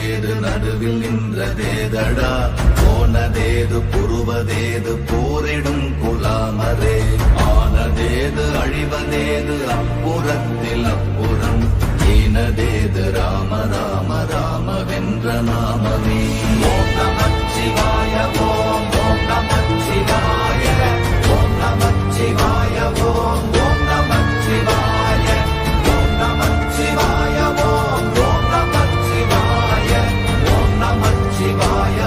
நீயதேது நடுவில் நின்றதேதடா? போனதேது புருவதேது போரிடும் குலாமரே. ஆனதேது அழிவதேது அப்புறத்தில் அப்புறம். ஈனதேது ராம ராம